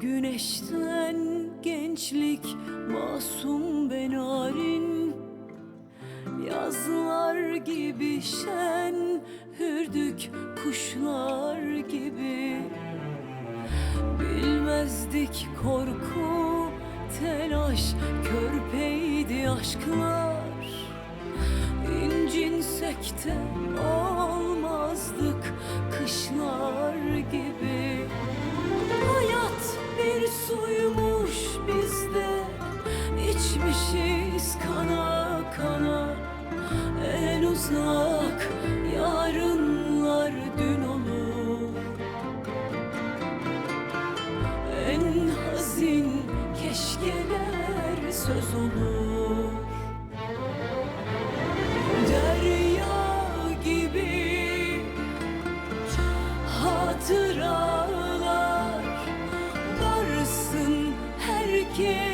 güneşten gençlik masum ve narin Yazlar gibi şen hürdük kuşlar gibi. Bilmezdik korku telaş körpeydi aşklar. İncinsek de olmazdık kışlar gibi uzak yarınlar dün olur. En hazin keşkeler söz olur. Derya gibi hatıralar Varsın herkes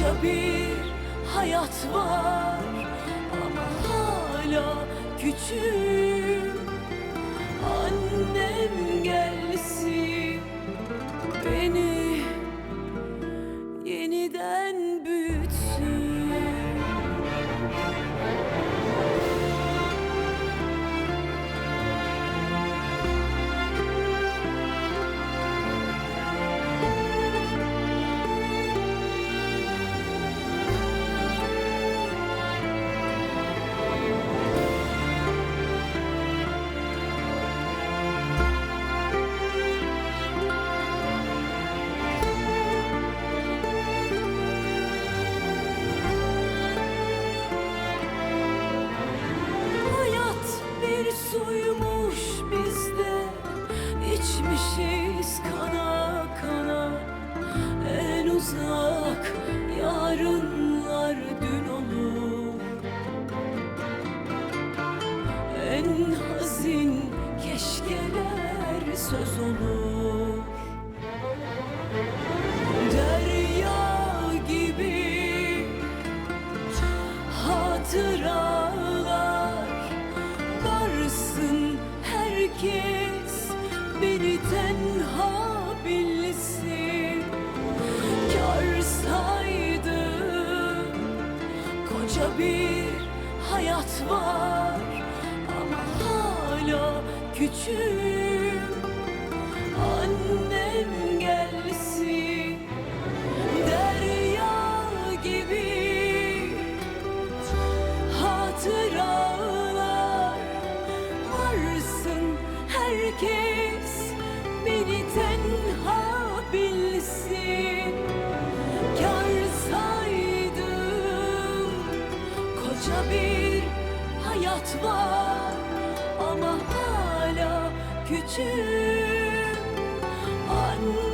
koca bir hayat var Ama hala küçük Annem gelsin içmişiz kana kana En uzak yarınlar dün olur. En hazin keşkeler söz olur koca bir hayat var Ama hala küçük Annem gelsin Derya gibi. Hatıralar varsın herkes bir hayat var. Ama hala küçük Annem